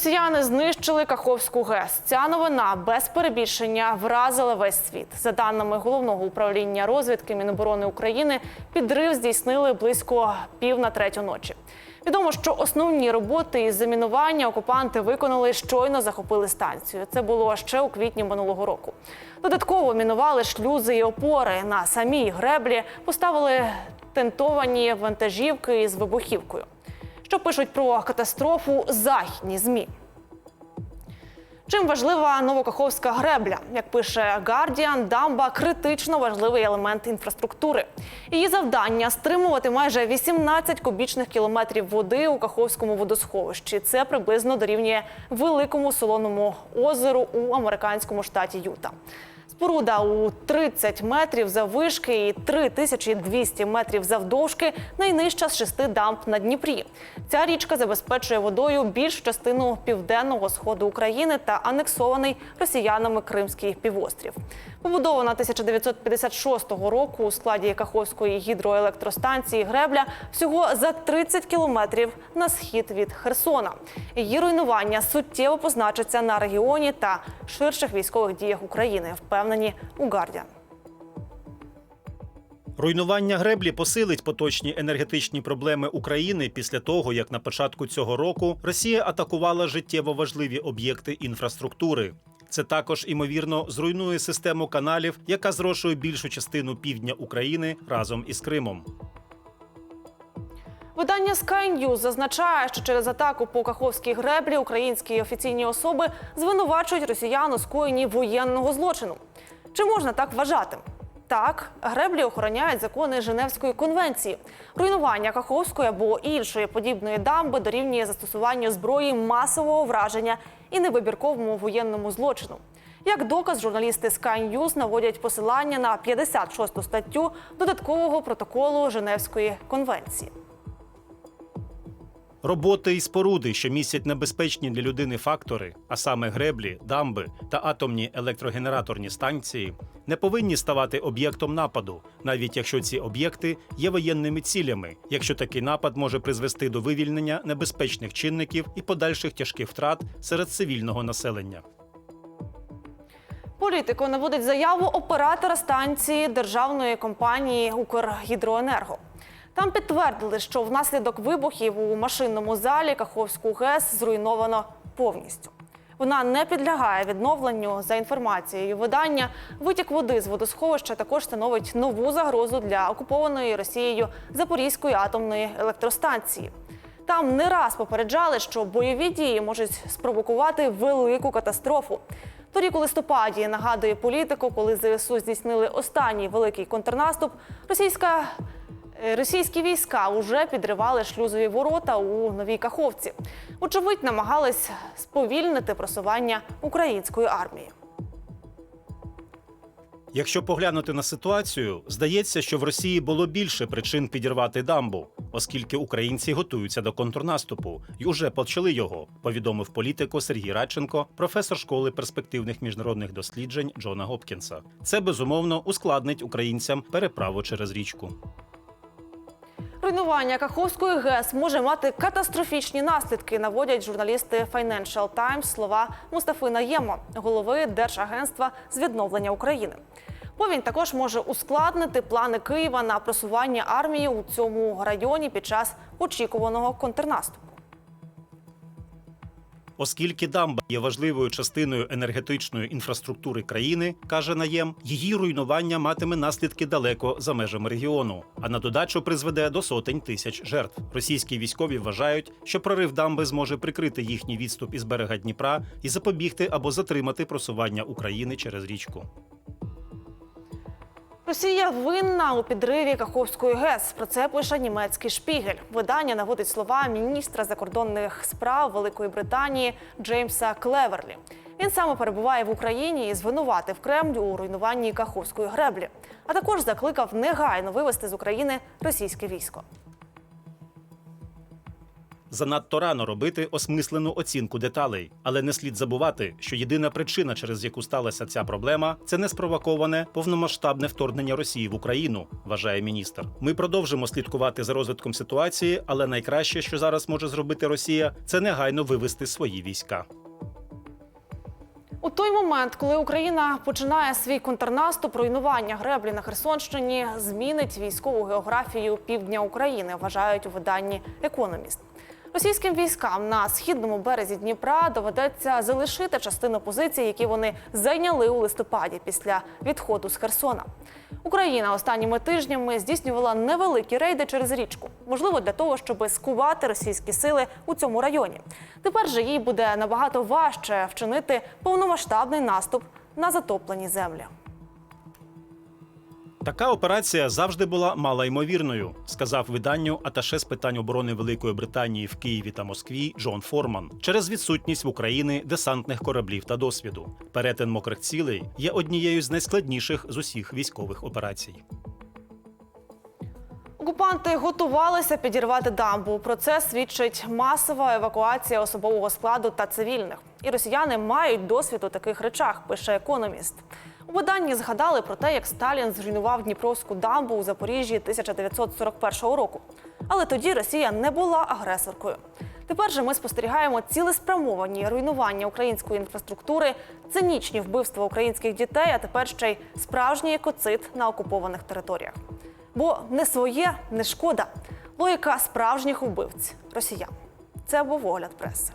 Росіяни знищили Каховську ГЕС. Ця новина без перебільшення вразила весь світ. За даними головного управління розвідки Міноборони України, підрив здійснили близько пів на третю ночі. Відомо, що основні роботи із замінування окупанти виконали щойно захопили станцію. Це було ще у квітні минулого року. Додатково мінували шлюзи і опори. На самій греблі поставили тентовані вантажівки із вибухівкою. Що пишуть про катастрофу західні змі? Чим важлива новокаховська гребля? Як пише Guardian, дамба критично важливий елемент інфраструктури. Її завдання стримувати майже 18 кубічних кілометрів води у Каховському водосховищі. Це приблизно дорівнює великому солоному озеру у американському штаті Юта. Споруда у 30 метрів заввишки і 3200 метрів завдовжки найнижча з шести дамб на Дніпрі. Ця річка забезпечує водою більш частину південного сходу України та анексований росіянами Кримський півострів. Побудована 1956 року у складі Каховської гідроелектростанції Гребля всього за 30 кілометрів на схід від Херсона. Її руйнування суттєво позначиться на регіоні та ширших військових діях України, впевнені у Гардіан. Руйнування греблі посилить поточні енергетичні проблеми України після того, як на початку цього року Росія атакувала життєво важливі об'єкти інфраструктури. Це також імовірно зруйнує систему каналів, яка зрошує більшу частину півдня України разом із Кримом. Видання Sky News зазначає, що через атаку по Каховській греблі українські офіційні особи звинувачують росіян у скоєнні воєнного злочину. Чи можна так вважати? Так, греблі охороняють закони Женевської конвенції. Руйнування Каховської або іншої подібної дамби дорівнює застосуванню зброї масового враження і невибірковому воєнному злочину. Як доказ, журналісти Sky News наводять посилання на 56 статтю додаткового протоколу Женевської конвенції. Роботи і споруди, що містять небезпечні для людини фактори, а саме греблі, дамби та атомні електрогенераторні станції, не повинні ставати об'єктом нападу, навіть якщо ці об'єкти є воєнними цілями, якщо такий напад може призвести до вивільнення небезпечних чинників і подальших тяжких втрат серед цивільного населення. Політико наводить заяву оператора станції державної компанії Укргідроенерго. Там підтвердили, що внаслідок вибухів у машинному залі Каховську ГЕС зруйновано повністю. Вона не підлягає відновленню за інформацією видання. Витік води з водосховища також становить нову загрозу для окупованої Росією Запорізької атомної електростанції. Там не раз попереджали, що бойові дії можуть спровокувати велику катастрофу. Торік у листопаді нагадує політику, коли ЗСУ здійснили останній великий контрнаступ. Російська російські війська вже підривали шлюзові ворота у новій Каховці. Очевидь, намагались сповільнити просування української армії. Якщо поглянути на ситуацію, здається, що в Росії було більше причин підірвати дамбу, оскільки українці готуються до контрнаступу і уже почали його, повідомив політику Сергій Радченко, професор школи перспективних міжнародних досліджень Джона Гопкінса. Це безумовно ускладнить українцям переправу через річку. Руйнування Каховської ГЕС може мати катастрофічні наслідки, наводять журналісти Financial Times слова Мустафи Наємо, голови Держагентства з відновлення України. Повінь також може ускладнити плани Києва на просування армії у цьому районі під час очікуваного контрнаступу. Оскільки дамба є важливою частиною енергетичної інфраструктури країни, каже Наєм, її руйнування матиме наслідки далеко за межами регіону, а на додачу призведе до сотень тисяч жертв. Російські військові вважають, що прорив дамби зможе прикрити їхній відступ із берега Дніпра і запобігти або затримати просування України через річку. Росія винна у підриві Каховської ГЕС. Про це пише німецький шпігель. Видання наводить слова міністра закордонних справ Великої Британії Джеймса Клеверлі. Він саме перебуває в Україні і звинуватив Кремль у руйнуванні Каховської греблі, а також закликав негайно вивести з України російське військо. Занадто рано робити осмислену оцінку деталей, але не слід забувати, що єдина причина, через яку сталася ця проблема, це неспровоковане повномасштабне вторгнення Росії в Україну, вважає міністр. Ми продовжимо слідкувати за розвитком ситуації, але найкраще, що зараз може зробити Росія, це негайно вивести свої війська. У той момент, коли Україна починає свій контрнаступ, руйнування греблі на Херсонщині змінить військову географію півдня України, вважають у виданні Економіст. Російським військам на східному березі Дніпра доведеться залишити частину позицій, які вони зайняли у листопаді після відходу з Херсона. Україна останніми тижнями здійснювала невеликі рейди через річку, можливо, для того, щоб скувати російські сили у цьому районі. Тепер же їй буде набагато важче вчинити повномасштабний наступ на затоплені землі. Така операція завжди була малоймовірною, сказав виданню аташе з питань оборони Великої Британії в Києві та Москві Джон Форман через відсутність в Україні десантних кораблів та досвіду. Перетин мокрих цілей є однією з найскладніших з усіх військових операцій. Окупанти готувалися підірвати дамбу. Про це свідчить масова евакуація особового складу та цивільних. І росіяни мають досвід у таких речах, пише економіст. У виданні згадали про те, як Сталін зруйнував Дніпровську дамбу у Запоріжжі 1941 року. Але тоді Росія не була агресоркою. Тепер же ми спостерігаємо цілеспрямовані руйнування української інфраструктури, цинічні вбивства українських дітей, а тепер ще й справжній екоцид на окупованих територіях. Бо не своє, не шкода. Логіка справжніх убивць росіян. Це був огляд преси.